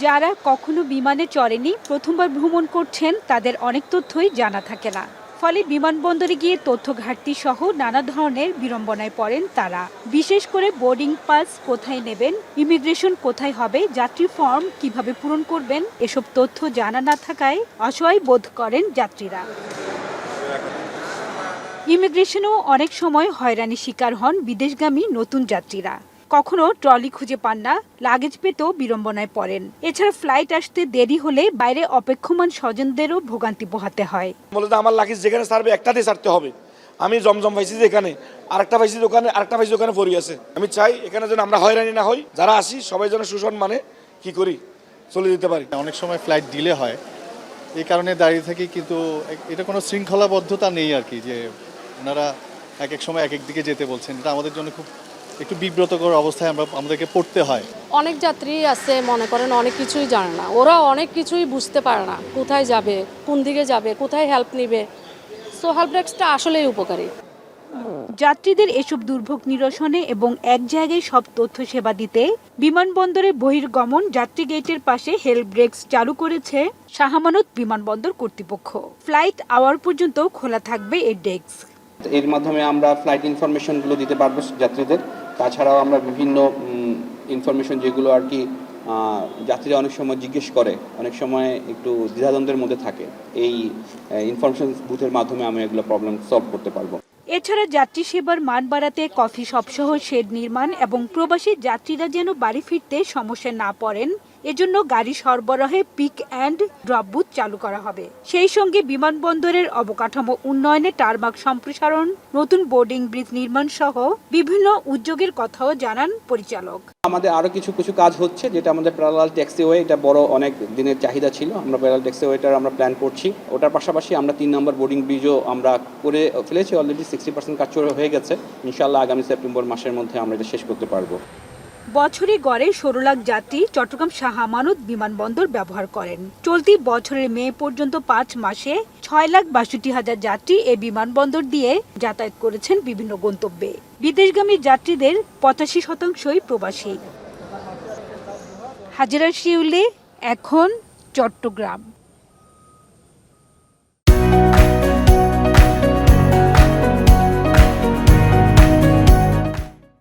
যারা কখনো বিমানে চড়েনি, প্রথমবার ভ্রমণ করছেন, তাদের অনেক তথ্যই জানা থাকে না। ফলে বিমানবন্দরে গিয়ে তথ্য ঘাটতি সহ নানা ধরনের বিড়ম্বনায় পড়েন তারা। বিশেষ করে বোর্ডিং পাস কোথায় নেবেন, ইমিগ্রেশন কোথায় হবে, যাত্রী ফর্ম কীভাবে পূরণ করবেন, এসব তথ্য জানা না থাকায় অসহায় বোধ করেন যাত্রীরা। ইমিগ্রেশনেও অনেক সময় হয়রানির শিকার হন বিদেশগামী নতুন যাত্রীরা। কখনো ট্রলি খুঁজে পান না লাগেজ পেতেও বিড়ম্বনায় পড়েন। এছাড়া ফ্লাইট আসতে দেরি হলে বাইরে অপেক্ষমান স্বজনদেরও ভোগান্তি পোহাতে হয়। বলে যে আমার লাগেজ যেখানে সারবে একটাতে ছাড়তে হবে। আমি জমজম পাইছি যে এখানে আরেকটা পাইছি দোকানে আরেকটা পাইছি দোকানে পড়ি আছে। আমি চাই এখানে যেন আমরা হয়রানি না হই যারা আসি সবাই যেন সুসম্মানে কি করি চলে যেতে পারি। অনেক সময় ফ্লাইট ডিলে হয়। এই কারণে দাঁড়িয়ে থাকি কিন্তু এটা কোনো শৃঙ্খলাবদ্ধতা নেই আর কি যে ওনারা এক এক সময় এক এক দিকে যেতে বলছেন। এটা আমাদের জন্য খুব একটু বিব্রতকর অবস্থায় আমরা আমাদেরকে পড়তে হয়। অনেক যাত্রী আছে মনে করেন অনেক কিছুই জানে না। ওরা অনেক কিছুই বুঝতে পারে না কোথায় যাবে কোন দিকে যাবে কোথায় হেল্প নেবে। সো হেল্প ডেস্কটা আসলেই উপকারী। যাত্রীদের এসব দুর্ভোগ নিরসনে এবং এক জায়গায় সব তথ্য সেবা দিতে বিমানবন্দরে বহির্গমন যাত্রী গেটের পাশে হেল্প ব্রেক্স চালু করেছে শাহমানত বিমানবন্দর কর্তৃপক্ষ। ফ্লাইট আওয়ার পর্যন্ত খোলা থাকবে এই ডেস্ক এর মাধ্যমে আমরা ফ্লাইট ইনফরমেশনগুলো দিতে পারব যাত্রীদের। তাছাড়াও আমরা বিভিন্ন ইনফরমেশন যেগুলো আর কি যাত্রীরা অনেক সময় জিজ্ঞেস করে, অনেক সময় একটু দ্বিধাদ্বন্দ্বের মধ্যে থাকে। এই ইনফরমেশন বুথের মাধ্যমে আমি এগুলো প্রবলেম সলভ করতে পারব। এছাড়া যাত্রী সেবার মান বাড়াতে কফি শপসহ শেড নির্মাণ এবং প্রবাসী যাত্রীরা যেন বাড়ি ফিরতে সমস্যায় না পড়েন, এজন্য গাড়ি সরবরাহে পিক অ্যান্ড ড্রপ বুথ চালু করা হবে। সেই সঙ্গে বিমানবন্দরের অবকাঠামো উন্নয়নে টারমাক সম্প্রসারণ, নতুন বোর্ডিং ব্রিজ নির্মাণ সহ বিভিন্ন উদ্যোগের কথাও জানান পরিচালক। আমাদের আরও কিছু কিছু কাজ হচ্ছে, যেটা আমাদের প্যারালাল ট্যাক্সিওয়ে, এটা বড় অনেক দিনের চাহিদা ছিল। আমরা প্যারালাল ট্যাক্সিওয়েটার আমরা প্ল্যান করছি। ওটার পাশাপাশি আমরা তিন নম্বর বোর্ডিং ব্রিজও আমরা করে ফেলেছি অলরেডি সিক্সটি পার্সেন্ট কাজ হয়ে গেছে ইনশাল্লাহ আগামী সেপ্টেম্বর মাসের মধ্যে আমরা এটা শেষ করতে পারব। বছরে গড়ে ষোলো লাখ যাত্রী চট্টগ্রাম শাহ আমানত বিমানবন্দর ব্যবহার করেন। চলতি বছরের মে পর্যন্ত পাঁচ মাসে ছয় লাখ বাষট্টি হাজার যাত্রী এ বিমানবন্দর দিয়ে যাতায়াত করেছেন বিভিন্ন গন্তব্যে। বিদেশগামী যাত্রীদের পঁচাশি শতাংশই প্রবাসী। হাজিরা শিউলে, এখন চট্টগ্রাম।